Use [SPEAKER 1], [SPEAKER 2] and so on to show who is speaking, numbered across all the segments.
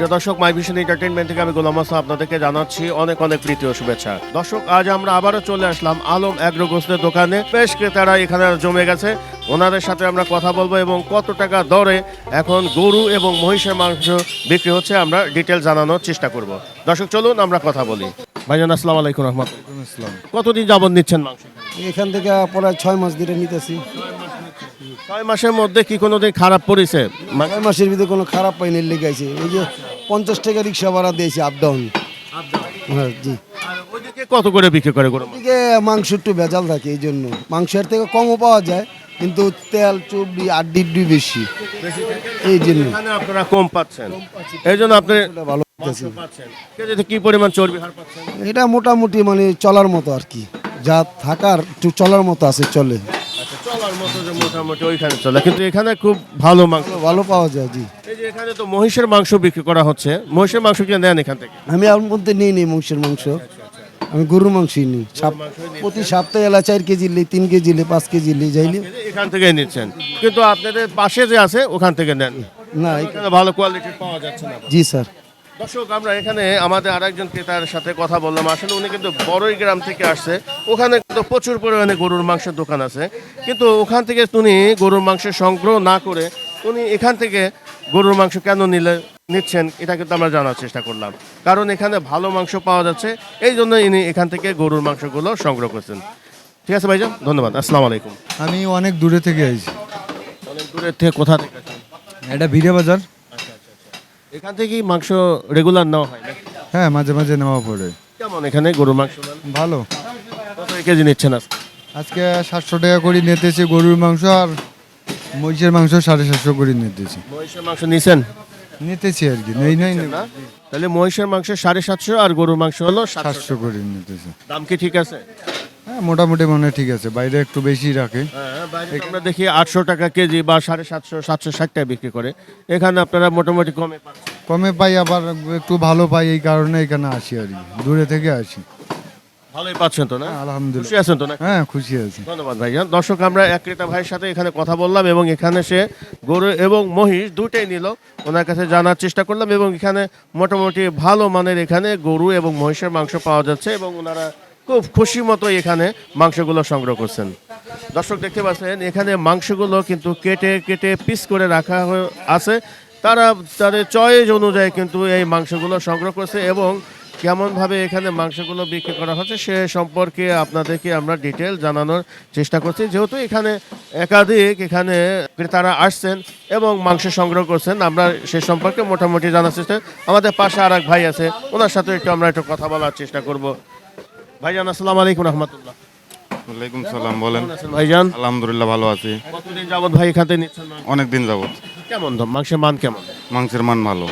[SPEAKER 1] প্রিয় দর্শক মাই vision entertainment থেকে আমি গোলাম হাসান আপনাদেরকে জানাচ্ছি অনেক অনেক প্রীতি ও শুভেচ্ছা। দর্শক আজ আমরা আবারও চলে আসলাম আলম অ্যাগ্রো গোস্তের দোকানে। বেশ ক্রেতারা এখানে জমে গেছে। ওনাদের সাথে আমরা কথা বলব এবং কত টাকা দরে এখন গরু এবং মহিষের মাংস বিক্রি হচ্ছে আমরা ডিটেল জানানোর চেষ্টা করব। দর্শক চলুন আমরা কথা বলি। ভাইজান আসসালাম আলাইকুম রহমতুল্লাহ কতদিন যাবত নিচ্ছেন মাংস?
[SPEAKER 2] এখান থেকে প্রায় ছয় মাস ধরে নিতেছি।
[SPEAKER 1] ছয় মাসের মধ্যে কি কোনোদিন খারাপ পড়েছে?
[SPEAKER 2] ছয় মাসের ভিতরে কোনো খারাপ পাইনি লেগেছে ওই যে পঞ্চাশ টাকা রিক্সা ভাড়া দিয়েছি আপ ডাউন হ্যাঁ জি।
[SPEAKER 1] আর ওইদিকে কত করে বিক্রি করে গরু মাংস?
[SPEAKER 2] এদিকে মাংস একটু ভেজাল থাকে এই জন্য। মাংসের থেকে কমও পাওয়া যায় কিন্তু তেল চর্বি আড্ডি বেশি। এই জন্য।
[SPEAKER 1] এখানে আপনারা কম পাচ্ছেন। এই জন্য আপনি
[SPEAKER 2] এটা ভালো লাগতেছে।
[SPEAKER 1] পাচ্ছেন। কেজিতে কি পরিমাণ চর্বি হার পাচ্ছেন?
[SPEAKER 2] এটা মোটামুটি মানে চলার মতো আর কি। যা থাকার একটু চলার মতো আছে চলে।
[SPEAKER 1] আচ্ছা মতো যে মোটামুটি ওইখানে চলে। কিন্তু এখানে খুব ভালো মাংস।
[SPEAKER 2] ভালো পাওয়া যায় জি।
[SPEAKER 1] এই যে এখানে তো মহিষের মাংস বিক্রি করা হচ্ছে। মহিষের মাংস কিনে দেন এখান থেকে?
[SPEAKER 2] আমি আর মধ্যে নিই নি মাংসের মাংস। আমি গরুর মাংসই নিই। সাপ- প্রতি সপ্তাহে এলা চার কেজি লি তিন কেজি লি পাঁচ কেজি লি যাইলি
[SPEAKER 1] এখান থেকে নিচ্ছেন। কিন্তু আপনাদের পাশে যে আছে ওখান থেকে নেন।
[SPEAKER 2] না
[SPEAKER 1] এখানে ভালো কোয়ালিটির পাওয়া যাচ্ছে না।
[SPEAKER 2] জি স্যার।
[SPEAKER 1] দর্শক আমরা এখানে আমাদের আরেকজন ক্রেতার সাথে কথা বললাম। আসলে উনি কিন্তু বড়ই গ্রাম থেকে আসছে। ওখানে কিন্তু প্রচুর পরিমাণে গরুর মাংসের দোকান আছে। কিন্তু ওখান থেকে উনি গরুর মাংস সংগ্রহ না করে উনি এখান থেকে গরুর মাংস কেন নিলে নিচ্ছেন এটা কিন্তু আমরা জানার চেষ্টা করলাম। কারণ এখানে ভালো মাংস পাওয়া যাচ্ছে। এই জন্য ইনি এখান থেকে গরুর মাংসগুলো সংগ্রহ করছেন। ঠিক আছে ভাইজান ধন্যবাদ। আসসালামু আলাইকুম।
[SPEAKER 3] আমি অনেক দূরে থেকে আইছি।
[SPEAKER 1] অনেক দূরের থেকে কোথা থেকে
[SPEAKER 3] এটা ভিড়ে বাজার।
[SPEAKER 1] এখান থেকেই মাংস রেগুলার নেওয়া হয় না
[SPEAKER 3] হ্যাঁ মাঝে মাঝে নেওয়া পড়ে।
[SPEAKER 1] কেমন এখানে গরুর মাংস
[SPEAKER 3] ভালো।
[SPEAKER 1] কত কেজি নিচ্ছেন আজকে?
[SPEAKER 3] আজকে সাতশো টাকা করে নিতেছি গরুর মাংস আর মহিষের মাংস সাড়ে সাতশো করে নিতেছি।
[SPEAKER 1] মহিষের মাংস নিছেন?
[SPEAKER 3] নিতেছি আর কি নেই নাই
[SPEAKER 1] না? তাহলে মহিষের মাংস সাড়ে সাতশো আর গরুর মাংস হলো সাতশো
[SPEAKER 3] সাতশো করে নিতেছি।
[SPEAKER 1] দাম কি ঠিক আছে?
[SPEAKER 3] হ্যাঁ মোটামুটি মনে হয় ঠিক আছে। বাইরে একটু বেশি রাখে।
[SPEAKER 1] হ্যাঁ বাইরে আমরা দেখি আটশো টাকা কেজি বা সাড়ে সাতশো সাতশো ষাট টাকা বিক্রি করে। এখানে আপনারা মোটামুটি কমে পাচ্ছেন।
[SPEAKER 3] কমে পাই আবার একটু ভালো পাই এই কারণে এখানে আসি আর কি। দূরে থেকে আসি।
[SPEAKER 1] ভালোই পাচ্ছেন তো না? খুশি
[SPEAKER 3] আলহামদুলিল্লাহ।
[SPEAKER 1] আছেন তো না
[SPEAKER 3] হ্যাঁ খুশি আছি।
[SPEAKER 1] ধন্যবাদ ভাইজান। দর্শক আমরা এক ক্রেতা ভাইয়ের সাথে এখানে কথা বললাম এবং এখানে সে গরু এবং মহিষ দুটাই নিল। ওনার কাছে জানার চেষ্টা করলাম এবং এখানে মোটামুটি ভালো মানের এখানে গরু এবং মহিষের মাংস পাওয়া যাচ্ছে এবং ওনারা খুব খুশি মতো এখানে মাংসগুলো সংগ্রহ করছেন। দর্শক দেখতে পাচ্ছেন, এখানে মাংসগুলো কিন্তু কেটে কেটে পিস করে রাখা আছে। তারা, তাদের চয়েস অনুযায়ী কিন্তু এই মাংসগুলো সংগ্রহ করছে এবং কেমনভাবে এখানে মাংসগুলো বিক্রি করা হচ্ছে সে সম্পর্কে আপনাদেরকে আমরা ডিটেল জানানোর চেষ্টা করছি। যেহেতু এখানে একাধিক এখানে ক্রেতারা আসছেন এবং মাংস সংগ্রহ করছেন, আমরা সে সম্পর্কে মোটামুটি জানার চেষ্টা আমাদের পাশে আর ভাই আছে, ওনার সাথে একটু আমরা একটু কথা বলার চেষ্টা করব। ভাইজান আসসালামু আলাইকুম রহমতুল্লাহ।
[SPEAKER 4] ওয়ালাইকুম সালাম বলেন।
[SPEAKER 1] ভাইজান?
[SPEAKER 4] আলহামদুলিল্লাহ ভালো আছি।
[SPEAKER 1] কতদিন যাবত ভাই এখান থেকে নিচ্ছেন
[SPEAKER 4] অনেক দিন যাবত
[SPEAKER 1] কেমন দাম মাংসের মান কেমন?
[SPEAKER 4] মাংসের মান ভালো।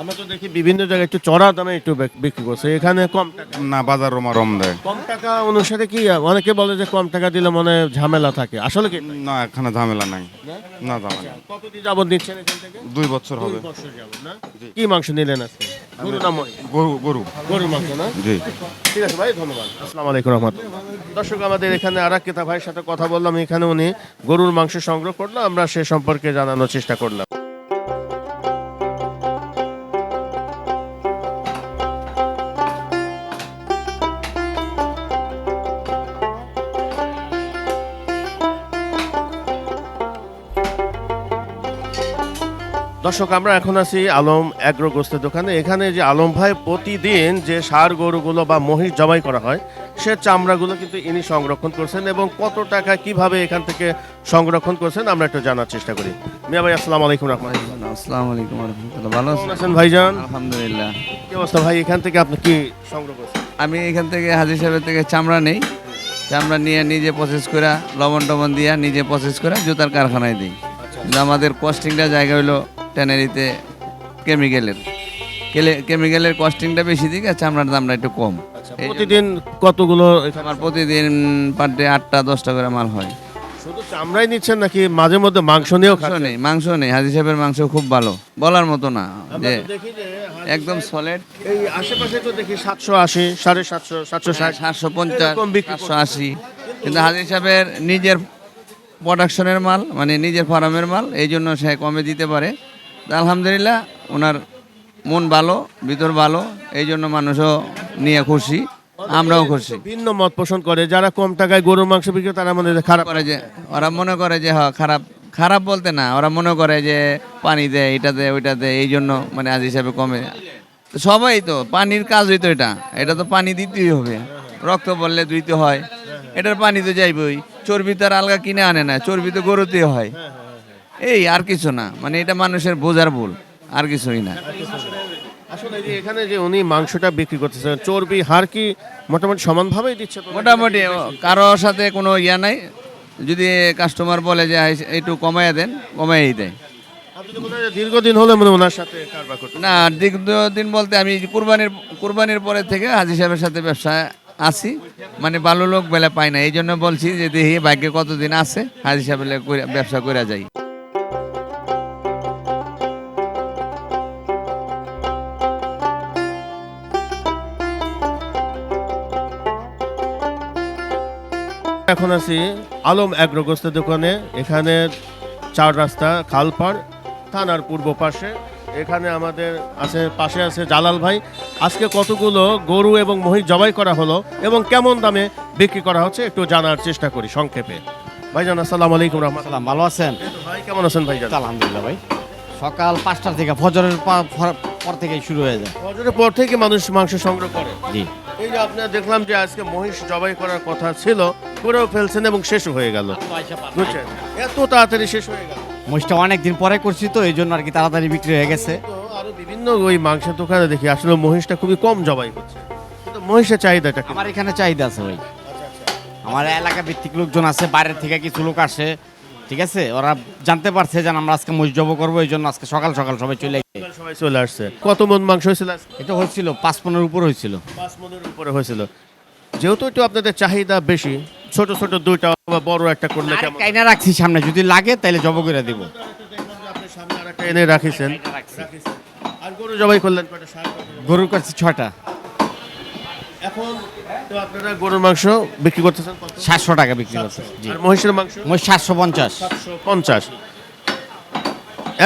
[SPEAKER 1] আমরা তো দেখি বিভিন্ন জায়গায় একটু চড়া দামে একটু বিক্রি করছে এখানে কম টাকা।
[SPEAKER 4] না বাজার রোমা রম দেয়।
[SPEAKER 1] কম টাকা অনুসারে কি অনেকে বলে যে কম টাকা দিলে মনে ঝামেলা থাকে। আসলে কি
[SPEAKER 4] না এখানে ঝামেলা নাই। না? ঝামেলা
[SPEAKER 1] কতদিন যাবত নিচ্ছেন এখান থেকে?
[SPEAKER 4] দুই বছর হবে।
[SPEAKER 1] দুই বছর যাবত না? কি মাংস নিলেন আজকে? গরু না মহিষ?
[SPEAKER 4] গরু গরু।
[SPEAKER 1] মাংস না?
[SPEAKER 4] জি।
[SPEAKER 1] ঠিক আছে ভাই ধন্যবাদ। আসসালামু আলাইকুম রহমতুল্লাহ দর্শক আমাদের এখানে আর এক ভাইয়ের সাথে কথা বললাম। এখানে উনি গরুর মাংস সংগ্রহ করল। আমরা সে সম্পর্কে জানানোর চেষ্টা করলাম। দর্শক আমরা এখন আছি আলম অ্যাগ্রো গোস্তের দোকানে। এখানে যে আলম ভাই প্রতিদিন যে সার গরুগুলো বা মহিষ জবাই করা হয় সে চামড়াগুলো কিন্তু ইনি সংরক্ষণ করছেন এবং কত টাকা কীভাবে এখান থেকে সংরক্ষণ করছেন আমরা একটু জানার চেষ্টা করি। মিয়া ভাই আসসালামু আলাইকুম রহমান
[SPEAKER 5] আসসালামু আলাইকুম রহমতুল্লাহ ভালো আছেন?
[SPEAKER 1] ভাইজান?
[SPEAKER 5] আলহামদুলিল্লাহ।
[SPEAKER 1] কি অবস্থা ভাই? এখান থেকে আপনি কি সংগ্রহ করছেন?
[SPEAKER 5] আমি এখান থেকে হাজির সাহেবের থেকে চামড়া নেই। চামড়া নিয়ে নিজে প্রসেস করে লবণ টবণ দিয়ে নিজে প্রসেস করে জুতার কারখানায় দিই। কিন্তু আমাদের কস্টিংটা জায়গা হলো ট্যানারিতে কেমিক্যালের কেমিক্যালের কস্টিংটা বেশি দিকে চামড়ার দামটা একটু কম। এই
[SPEAKER 1] প্রতিদিন কতগুলো
[SPEAKER 5] আমার প্রতিদিন পার ডে আটটা দশটা করে মাল হয়।
[SPEAKER 1] শুধু চামড়াই নিচ্ছেন নাকি মাঝে মধ্যে মাংস নিয়েও খাচ্ছেন?
[SPEAKER 5] নেই মাংস নেই। হাজির সাহেবের মাংস খুব ভালো। বলার মতো না যে একদম সলিড
[SPEAKER 1] এই আশেপাশে তো দেখি সাতশো আশি সাড়ে সাতশো সাতশো ষাট।
[SPEAKER 5] সাতশো পঞ্চাশ সাতশো আশি। কিন্তু হাজির সাহেবের নিজের প্রোডাকশনের মাল মানে নিজের ফার্মের মাল এই জন্য সে কমে দিতে পারে। আলহামদুলিল্লাহ ওনার মন ভালো ভিতর ভালো এই জন্য মানুষও নিয়ে খুশি আমরাও খুশি।
[SPEAKER 1] ভিন্ন মত পোষণ করে যারা কম টাকায় গরুর মাংস বিক্রি তারা মনে খারাপ
[SPEAKER 5] করে যে ওরা মনে করে যে হ্যাঁ খারাপ খারাপ বলতে না ওরা মনে করে যে পানি দেয় এটা দেয় ওইটা দেয় এই জন্য মানে আজ হিসাবে কমে। সবাই তো পানির কাজই তো এটা এটা তো পানি দিতেই হবে। রক্ত বললে দিতে হয় এটার পানি তো যাইবই চর্বি তো আর আলগা কিনে আনে না চর্বি তো গরুতেই হয়। এই আর কিছু না। মানে এটা মানুষের বোঝার ভুল আর কিছুই না।
[SPEAKER 1] আসলে যে এখানে যে উনি মাংসটা বিক্রি করতেছেন চর্বি হার কি মোটামুটি সমানভাবেই দিচ্ছে?
[SPEAKER 5] মোটামুটি কারোর সাথে কোনো ইয়া নাই। যদি কাস্টমার বলে যে "আই- একটু কমাইয়া দেন কমাইয়াই দেয়।
[SPEAKER 1] দীর্ঘদিন হলে মনে ওনার সাথে কারবার
[SPEAKER 5] না দিন বলতে আমি কুরবানির কুরবানির পরে থেকে হাজি সাহেবের সাথে ব্যবসা আছি। মানে ভালো লোক বেলা পাই না। এই জন্য বলছি যে দেখি ভাগ্যে কতদিন আছে হাজি সাহেবের ব্যবসা করে যাই।
[SPEAKER 1] এখন আছি আলম অ্যাগ্রোগোস্তের দোকানে। এখানে চার রাস্তা খালপাড় থানার পূর্ব পাশে। এখানে আমাদের আছে পাশে আছে জালাল ভাই। আজকে কতগুলো গরু এবং মহিষ জবাই করা হলো এবং কেমন দামে বিক্রি করা হচ্ছে একটু জানার চেষ্টা করি সংক্ষেপে। ভাইজান আসসালামু আলাইকুম রহমান
[SPEAKER 6] সালাম ভালো আছেন?
[SPEAKER 1] ভাই কেমন আছেন ভাইজান?
[SPEAKER 6] আলহামদুলিল্লাহ ভাই। সকাল পাঁচটার থেকে ফজরের পর থেকে শুরু হয়ে যায়।
[SPEAKER 1] বছরের পর থেকে মানুষ মাংস সংগ্রহ করে।
[SPEAKER 6] জি।
[SPEAKER 1] এই যে আপনারা দেখলাম যে আজকে মহিষ জবাই করার কথা ছিল করেও ফেলছেন এবং শেষও হয়ে গেল। বুঝছেন? এত তাড়াতাড়ি শেষ হয়ে গেল।
[SPEAKER 6] মহিষটা অনেক দিন পরে করছি তো এই জন্য আর কি তাড়াতাড়ি বিক্রি হয়ে গেছে।
[SPEAKER 1] আরও বিভিন্ন ওই মাংসের দোকানে দেখি আসলে মহিষটা খুবই কম জবাই হচ্ছে কিন্তু মহিষের চাহিদাটা
[SPEAKER 6] আমার এখানে চাহিদা আছে ভাই। আমার এলাকা ভিত্তিক লোকজন আছে বাইরের থেকে কিছু লোক আসে ঠিক আছে? ওরা জানতে পারছে যে আমরা আজকে মহিষ জব করব এই জন্য আজকে সকাল সকাল সবাই চলে গেছে।
[SPEAKER 1] সবাই চলে আসছে। কত মন মাংস হয়েছিল?
[SPEAKER 6] এটা হচ্ছিল পাঁচ পনেরোর উপর হয়েছিল।
[SPEAKER 1] পাঁচ মনের উপরে হয়েছিল। যেহেতু একটু আপনাদের চাহিদা বেশি ছোট ছোট দুইটা বা বড় একটা করলে কেমন?
[SPEAKER 6] কাইনা রাখছি সামনে যদি লাগে তাহলে জব করে দেব।
[SPEAKER 1] সামনে আরেকটা এনে রাখিছেন। আর গরু জবাই করলেন?
[SPEAKER 6] গরুর কাছে ছটা
[SPEAKER 1] এখন তো আপনারা গরুর মাংস বিক্রি করতেছেন
[SPEAKER 6] সাতশো টাকা বিক্রি করছে
[SPEAKER 1] মহিষের মাংস?
[SPEAKER 6] মহিষ সাতশো পঞ্চাশ।
[SPEAKER 1] সাতশো পঞ্চাশ।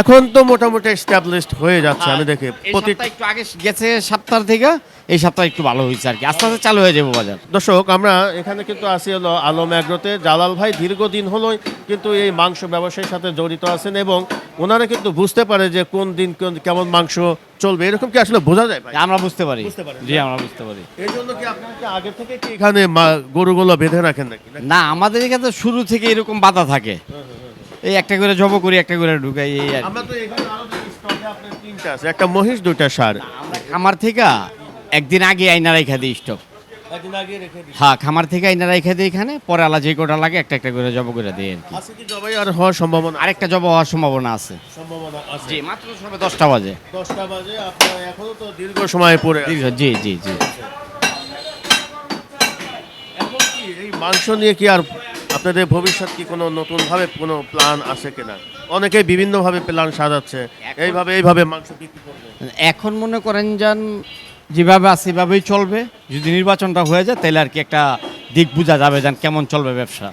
[SPEAKER 1] এখন তো মোটামুটি এস্টাবলিশড হয়ে যাচ্ছে আমি দেখি। প্রতি
[SPEAKER 6] একটু আগে গেছে সপ্তাহ থেকে এই সপ্তাহে একটু ভালো হয়েছে আর কি। আস্তে আস্তে চালু হয়ে যাবে বাজার।
[SPEAKER 1] দর্শক আমরা এখানে কিন্তু আসি হলো আলম অ্যাগ্রোতে জালাল ভাই দীর্ঘদিন হলোই কিন্তু এই মাংস ব্যবসায়ের সাথে জড়িত আছেন এবং ওনারা কিন্তু বুঝতে পারে যে কোন দিন কোন কেমন মাংস চলবে। এরকম কি আসলে বোঝা যায় ভাই?
[SPEAKER 6] আমরা বুঝতে পারি। জি আমরা বুঝতে পারি।
[SPEAKER 1] এই জন্য কি আপনারা কি আগে থেকে কি এখানে গরুগুলো বেঁধে রাখেন নাকি? নাকি?
[SPEAKER 6] না আমাদের এখানে তো শুরু থেকে এরকম বাধা থাকে। এই একটা করে জব করি একটা করে ঢুকাই এই আর
[SPEAKER 1] আমরা তো এখানে আরও স্টকে আপনার তিনটা আছে। একটা মহিষ দুইটা সার
[SPEAKER 6] খামার থেকে একদিন আগে আইনা রেখা দিই স্টক
[SPEAKER 1] একদিন আগে রেখে দিই।
[SPEAKER 6] হ্যাঁ খামার থেকে আইনা রেখা দিই এখানে পরে আলা যে কটা লাগে একটা একটা করে জব করে দিই আর কি।
[SPEAKER 1] আছে কি জবাই আর হওয়ার সম্ভাবনা?
[SPEAKER 6] আরেকটা জব হওয়ার সম্ভাবনা আছে।
[SPEAKER 1] সম্ভাবনা আছে।
[SPEAKER 6] জি মাত্র সবে দশটা বাজে।
[SPEAKER 1] দশটা বাজে আপনার এখনও তো দীর্ঘ সময় পরে
[SPEAKER 6] জি জি জি।
[SPEAKER 1] এখন কি এই মাংস নিয়ে কি আর আপনাদের ভবিষ্যৎ কি কোনো নতুন ভাবে কোনো প্ল্যান আছে কিনা? অনেকে বিভিন্ন ভাবে প্ল্যান সাজাচ্ছে এইভাবে এইভাবে মাংস বিক্রি করবে।
[SPEAKER 6] এখন মনে করেন যান যেভাবে আছে সেভাবেই চলবে। যদি নির্বাচনটা হয়ে যায় তাহলে আর কি একটা দিক বোঝা যাবে যান কেমন চলবে ব্যবসা।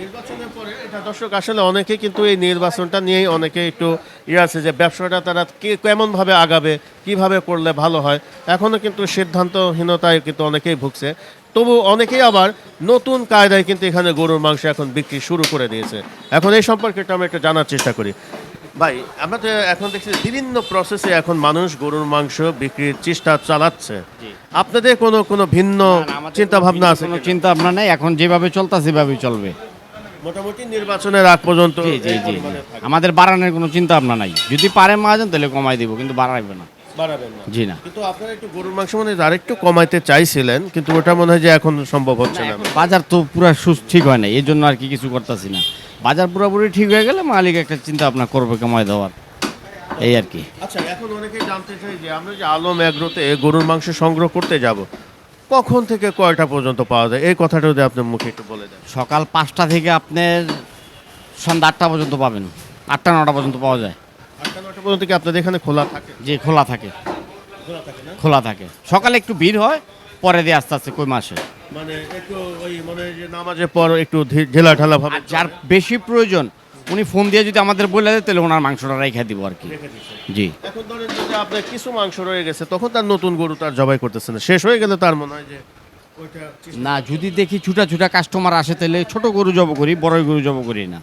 [SPEAKER 1] নির্বাচনের পরে এটা দর্শক আসলে অনেকে কিন্তু এই নির্বাচনটা নিয়েই অনেকে একটু ইয়ে আছে যে ব্যবসাটা তারা কে কেমন ভাবে আগাবে কীভাবে করলে ভালো হয় এখনও কিন্তু সিদ্ধান্তহীনতায় কিন্তু অনেকেই ভুগছে। তবু অনেকেই আবার নতুন কায়দায় কিন্তু এখানে গরুর মাংস এখন বিক্রি শুরু করে দিয়েছে। এখন এই সম্পর্কে একটু আমরা একটু জানার চেষ্টা করি। ভাই আমরা তো এখন দেখছি বিভিন্ন প্রসেসে এখন মানুষ গরুর মাংস বিক্রির চেষ্টা চালাচ্ছে। আপনাদের কোনো কোনো ভিন্ন চিন্তা ভাবনা আছে
[SPEAKER 6] কোনো চিন্তা ভাবনা নেই। এখন যেভাবে চলতা সেভাবেই চলবে।
[SPEAKER 1] মোটামুটি নির্বাচনের আগ পর্যন্ত।
[SPEAKER 6] আমাদের বাড়ানোর কোনো চিন্তা ভাবনা নাই। যদি পারে মহাজন তাহলে কমাই দিব কিন্তু বাড়াইবে না।
[SPEAKER 1] বাড়াবেন না।
[SPEAKER 6] জি না।
[SPEAKER 1] কিন্তু আপনারা একটু গরুর মাংস মানে আরেকটু কমাইতে চাইছিলেন কিন্তু ওটা মনে হয় যে এখন সম্ভব হচ্ছে না।
[SPEAKER 6] বাজার তো পুরো সুস্থ ঠিক হয় না এই জন্য আর কি কিছু করতেছি না। বাজার পুরোপুরি ঠিক হয়ে গেলে মালিক একটা চিন্তা ভাবনা করবে কমাই দেওয়ার এই আর কি।
[SPEAKER 1] আচ্ছা এখন অনেকেই জানতে চাই যে আমরা যে আলম এগ্রোতে গরুর মাংস সংগ্রহ করতে যাব কখন থেকে কয়টা পর্যন্ত পাওয়া যায়? এই কথাটা যদি আপনার মুখে একটু বলে দেন।
[SPEAKER 6] সকাল পাঁচটা থেকে আপনার সন্ধ্যা আটটা পর্যন্ত পাবেন আটটা নটা পর্যন্ত পাওয়া যায়।
[SPEAKER 1] পর্যন্ত কি আপনাদের এখানে খোলা থাকে?
[SPEAKER 6] যে খোলা থাকে। খোলা থাকে সকালে একটু ভিড় হয় পরে দিয়ে আস্তে আস্তে কই মাসে
[SPEAKER 1] মানে একটু ওই মানে যে নামাজের পর একটু ঢিলা ঢালা ভাবে
[SPEAKER 6] আর যার বেশি প্রয়োজন উনি ফোন দিয়ে যদি আমাদের বলে দেয় তাহলে ওনার মাংসটা রেখে দিব আর কি। জি।
[SPEAKER 1] এখন ধরেন যদি আপনার কিছু মাংস রয়ে গেছে তখন তার নতুন গরু তার জবাই করতেছে না। শেষ হয়ে গেলে তার মনে হয় যে ওইটা
[SPEAKER 6] না যদি দেখি ছুটা ছুটা কাস্টমার আসে তাহলে ছোট গরু জব করি বড় গরু জব করি না।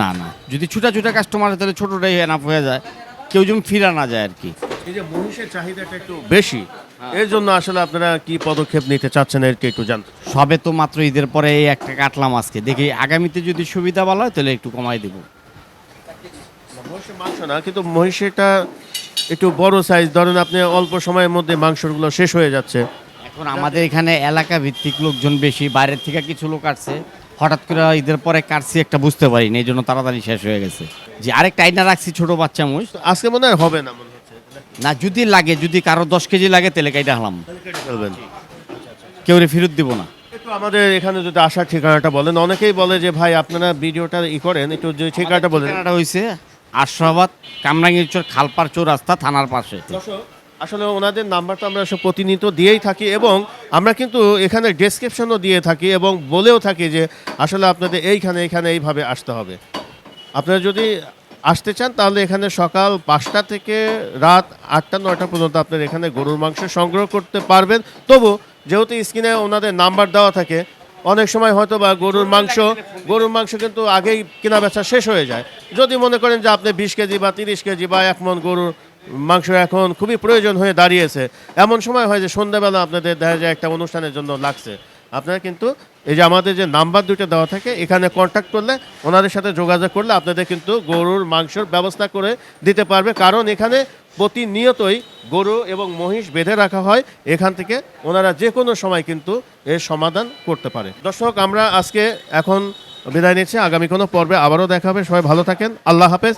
[SPEAKER 6] না না। যদি ছুটা ছুটা কাস্টমার তাহলে ছোটটাই এনাফ হয়ে যায়। কেউ যেমন ফিরা না যায় আর কি।
[SPEAKER 1] এই যে মহিষের চাহিদাটা একটু বেশি। এর জন্য আসলে আপনারা কি পদক্ষেপ নিতে চাচ্ছেন এর একটু জানতে
[SPEAKER 6] সবে তো মাত্র ঈদের পরে এই একটা কাটলাম আজকে। দেখি আগামীতে যদি সুবিধা ভালো হয় তাহলে একটু কমাই দেব।
[SPEAKER 1] মহিষের মাংস না কিন্তু মহিষেরটা একটু বড় সাইজ ধরেন আপনি অল্প সময়ের মধ্যে মাংসগুলো শেষ হয়ে যাচ্ছে।
[SPEAKER 6] এখন আমাদের এখানে এলাকা ভিত্তিক লোকজন বেশি বাইরের থেকে কিছু লোক আসছে। হঠাৎ করে ঈদের পরে কাটছি একটা বুঝতে পারিনি এই জন্য তাড়াতাড়ি শেষ হয়ে গেছে। যে আরেকটা আইনা রাখছি ছোট বাচ্চা মুষ
[SPEAKER 1] আজকে মনে হয় হবে না মনে হচ্ছে।
[SPEAKER 6] না যদি লাগে যদি কারও দশ কেজি লাগে তাহলে কাইটা হলাম কেউ ফেরত দিব না।
[SPEAKER 1] একটু আমাদের এখানে যদি আসার ঠিকানাটা বলেন অনেকেই বলে যে ভাই আপনারা ভিডিওটা ই করেন একটু যে ঠিকানাটা বলেন।
[SPEAKER 6] ঠিকানাটা হয়েছে আশরাবাদ কামরাঙ্গীর চর খালপার চৌরাস্তা থানার পাশে।
[SPEAKER 1] আসলে ওনাদের নাম্বারটা আমরা সব প্রতিনিয়ত দিয়েই থাকি এবং আমরা কিন্তু এখানে ডেসক্রিপশনও দিয়ে থাকি এবং বলেও থাকি যে আসলে আপনাদের এইখানে এখানে এইভাবে আসতে হবে। আপনারা যদি আসতে চান তাহলে এখানে সকাল পাঁচটা থেকে রাত আটটা, নয়টা পর্যন্ত আপনার এখানে গরুর মাংস সংগ্রহ করতে পারবেন। তবু যেহেতু স্ক্রিনে ওনাদের নাম্বার দেওয়া থাকে, অনেক সময় হয়তো বা গরুর মাংস গরুর মাংস কিন্তু আগেই কেনা বেচা শেষ হয়ে যায়। যদি মনে করেন যে আপনি বিশ কেজি বা তিরিশ কেজি বা এক মন গরুর মাংস এখন খুবই প্রয়োজন হয়ে দাঁড়িয়েছে। এমন সময় হয় যে সন্ধ্যাবেলা আপনাদের দেখা যায় একটা অনুষ্ঠানের জন্য লাগছে। আপনারা কিন্তু এই যে আমাদের যে নাম্বার দুটো দেওয়া থাকে, এখানে কন্ট্যাক্ট করলে, ওনাদের সাথে যোগাযোগ করলে আপনাদের কিন্তু গরুর মাংসর ব্যবস্থা করে দিতে পারবে। কারণ এখানে প্রতিনিয়তই গরু এবং মহিষ বেঁধে রাখা হয়। এখান থেকে ওনারা যে কোনো সময় কিন্তু এর সমাধান করতে পারে। দর্শক, আমরা আজকে এখন বিদায় নিচ্ছি। আগামী কোনো পর্বে আবারও দেখা হবে সবাই ভালো থাকেন। আল্লাহ হাফেজ।